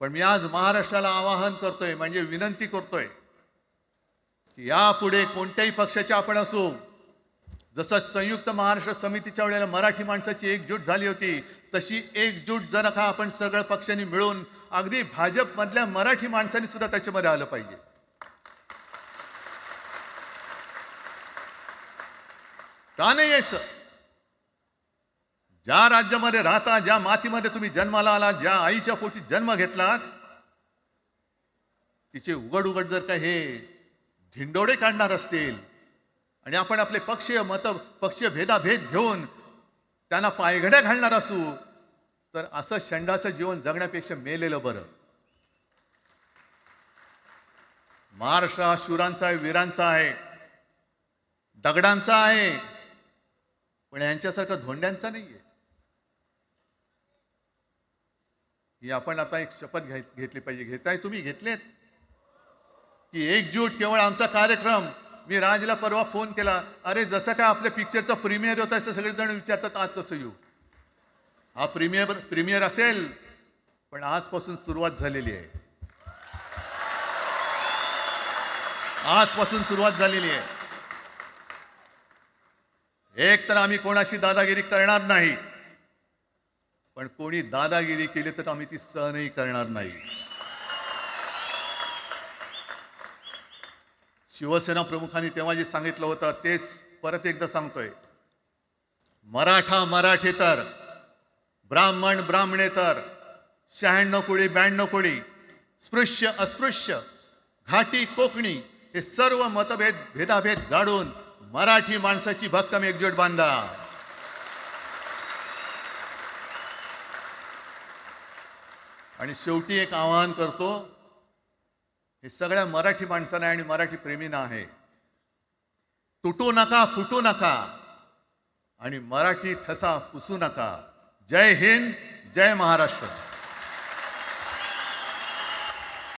पण मी आज महाराष्ट्राला आवाहन करतोय म्हणजे विनंती करतोय की यापुढे कोणत्याही पक्षाचे आपण असू जसं संयुक्त महाराष्ट्र समितीच्या वेळेला मराठी माणसाची एकजूट झाली होती तशी एकजूट जर का आपण सगळ्या पक्षांनी मिळून अगदी भाजपमधल्या मराठी माणसांनी सुद्धा त्याच्यामध्ये आलं पाहिजे. का नाही यायचं? ज्या राज्यामध्ये राहता ज्या मातीमध्ये तुम्ही जन्माला आला ज्या आईच्या पोटी जन्म घेतलात तिचे उघड उघड जर का हे धिंडोडे काढणार असतील आणि आपण आपले पक्षीय मत पक्षीय भेदाभेद घेऊन त्यांना पायघड्या घालणार असू तर असं शंडाचं जीवन जगण्यापेक्षा मेलेलं बरं. महाराष्ट्र हा शूरांचा आहे वीरांचा आहे दगडांचा आहे पण यांच्यासारखा धोंड्यांचा आहे ही आपण आता एक शपथ घ्याय घेतली पाहिजे. घेताय तुम्ही घेतलेत. की एकजूट केवळ आमचा कार्यक्रम. मी राजला परवा फोन केला अरे जसं काय आपल्या पिक्चरचा प्रीमियर होता असं सगळेजण विचारतात आज कसं येऊ? हा प्रीमियर प्रीमियर असेल पण आजपासून सुरुवात झालेली आहे. आजपासून सुरुवात झालेली आहे. एक तर आम्ही कोणाशी दादागिरी करणार नाही. पण कोणी दादागिरी केली तर आम्ही ती सहनही करणार नाही. शिवसेना प्रमुखांनी तेव्हा जे सांगितलं होतं तेच परत एकदा सांगतोय. मराठा मराठेतर ब्राह्मण ब्राह्मणेतर शहाण्णव कोळी ब्याण्णव कोळी स्पृश्य अस्पृश्य घाटी कोकणी हे सर्व मतभेद भेदाभेद गाडून मराठी माणसाची भक्कम एकजूट बांधा. आणि शेवटी एक आवाहन करतो हे सगळ्या मराठी माणसांना आणि मराठी प्रेमींना आहे. तुटू नका फुटू नका आणि मराठी ठसा पुसू नका. जय हिंद जय महाराष्ट्र.